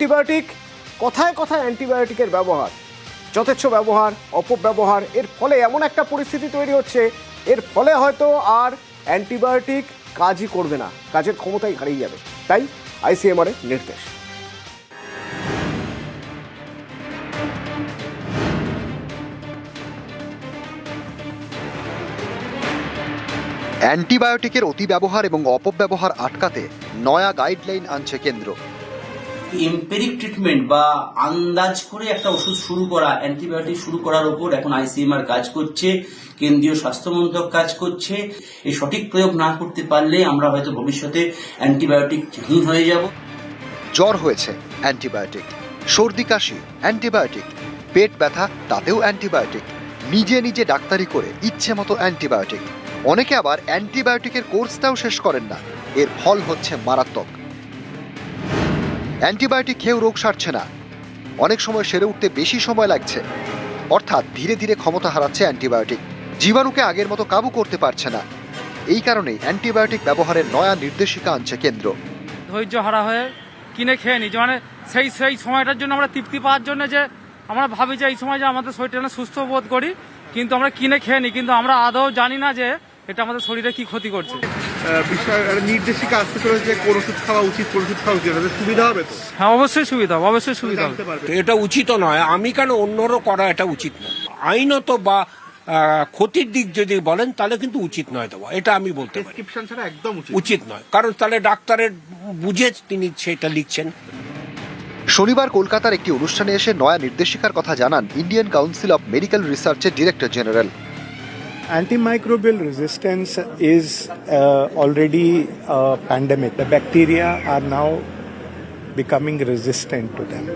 Antibiotic, কথায় কথায় অ্যান্টিবায়োটিকের ব্যবহার, যথেচ্ছ ব্যবহার, অপব্যবহার, এর ফলে এমন একটা পরিস্থিতি তৈরি হচ্ছে, এর ফলে হয়তো আর অ্যান্টিবায়োটিক কাজই করবে না, কাজের ক্ষমতাই হারিয়ে যাবে। তাই আইসিএমআর এর নির্দেশ। অ্যান্টিবায়োটিকের অতিব্যবহার এবং অপব্যবহার আটকাতে নয়া গাইডলাইন আনছে কেন্দ্র। এম্পেরিক ট্রিটমেন্ট বা আন্দাজ করে একটা ওষুধ শুরু করা অ্যান্টিবায়োটিক শুরু করার ওপর এখন আইসিএমআর কাজ করছে, কেন্দ্রীয় স্বাস্থ্য মন্ত্রক কাজ করছে। এই সঠিক প্রয়োগ না করতে পারলে আমরা হয়তো ভবিষ্যতে অ্যান্টিবায়োটিকহীন হয়ে যাব। জ্বর হয়েছে অ্যান্টিবায়োটিক সর্দি, কাশি অ্যান্টিবায়োটিক পেট ব্যথা, তাতেও অ্যান্টিবায়োটিক নিজে নিজে ডাক্তারি করে ইচ্ছে মতো অ্যান্টিবায়োটিক অনেকে আবার অ্যান্টিবায়োটিকের কোর্সটাও শেষ করেন না। এর ফল হচ্ছে মারাত্মক। অ্যান্টিবায়োটিক খেয়েও রোগ সারছে না। অনেক সময় সেরে উঠতে বেশি সময় লাগছে। অর্থাৎ ধীরে ধীরে ক্ষমতা হারাচ্ছে অ্যান্টিবায়োটিক জীবাণুকে আগের মতো কাবু করতে পারছে না। এই কারণেই অ্যান্টিবায়োটিক ব্যবহারের নয়া নির্দেশিকা আনছে কেন্দ্র। ধৈর্য হারা হয়ে কিনে খেয়ে নিই মানে সেই সেই সময়টার জন্য আমরা তৃপ্তি পাওয়ার জন্য যে আমরা ভাবি যে এই সময় যে আমাদের শরীরটা সুস্থ বোধ করি, কিন্তু আমরা কিনে খেয়ে নিই। কিন্তু আমরা আদৌ জানি না যে এটা আমাদের শরীরে কি ক্ষতি করছে? বিষয় নির্দেশিকা আসতে চলেছে যে কোন ওষুধ খাওয়া উচিত কোন ওষুধ খাওয়া উচিত সুবিধা হবে তো? হ্যাঁ অবশ্যই সুবিধা হবে অবশ্যই সুবিধা হবে। এটা উচিত নয় আমি কেন অন্যরও করা এটা উচিত নয়? আইনত বা ক্ষতির দিক যদি বলেন তাহলে কিন্তু উচিত নয় দেওয়া এটা আমি বলতে পারি। ছাড়া একদম উচিত উচিত নয় কারণ তাহলে ডাক্তারের বুঝে তিনি সেটা লিখছেন। শনিবার কলকাতার একটি অনুষ্ঠানে এসে নয়া নির্দেশিকার কথা জানান ইন্ডিয়ান কাউন্সিল অফ মেডিকেল রিসার্চের director general. Antimicrobial resistance is uh, already a pandemic. The bacteria are now becoming resistant to them.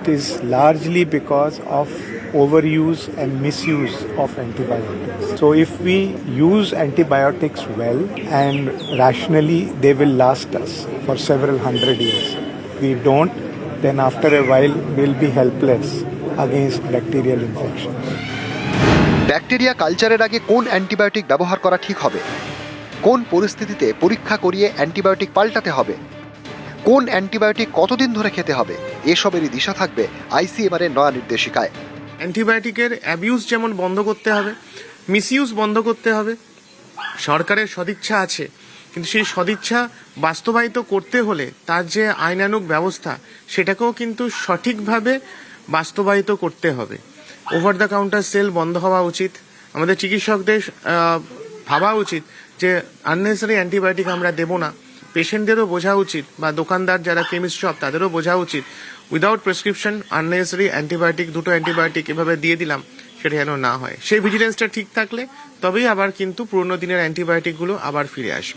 It is largely because of overuse and misuse of antibiotics. So, if we use antibiotics well and rationally, they will last us for several hundred years. If we don't, then after a while, we'll be helpless against bacterial infections. Bacteria কালচারের আগে কোন antibiotic ব্যবহার করা ঠিক হবে? কোন পরিস্থিতিতে পরীক্ষা করিয়ে অ্যান্টিবায়োটিক পাল্টাতে হবে? কোন অ্যান্টিবায়োটিক কতদিন ধরে খেতে হবে? এসবেরই দিশা থাকবে আইসিএমআর এর নয়া নির্দেশিকায়। অ্যান্টিবায়োটিকের অ্যাবিউজ যেমন বন্ধ করতে হবে, মিসইউজ বন্ধ করতে হবে, সরকারের সদিচ্ছা আছে, কিন্তু সেই সদিচ্ছা বাস্তবায়িত করতে হলে তার যে আইনানুগ ব্যবস্থা, সেটাকেও কিন্তু সঠিকভাবে বাস্তবায়িত করতে হবে। ওভার দ্য কাউন্টার সেল বন্ধ হওয়া উচিত। আমাদের চিকিৎসকদের ভাবা উচিত যে আননেসারি অ্যান্টিবায়োটিক আমরা দেব না। পেশেন্টদেরও বোঝা উচিত বা দোকানদার যারা কেমিস্ট শপ তাদেরও বোঝা উচিত। উইদাউট প্রেসক্রিপশন আননেসারি অ্যান্টিবায়োটিক দুটো অ্যান্টিবায়োটিক এভাবে দিয়ে দিলাম, সেটা যেন না হয়। সেই ভিজিলেন্সটা ঠিক থাকলে, তবেই আবার কিন্তু পুরোনো দিনের অ্যান্টিবায়োটিকগুলো আবার ফিরে আসবে।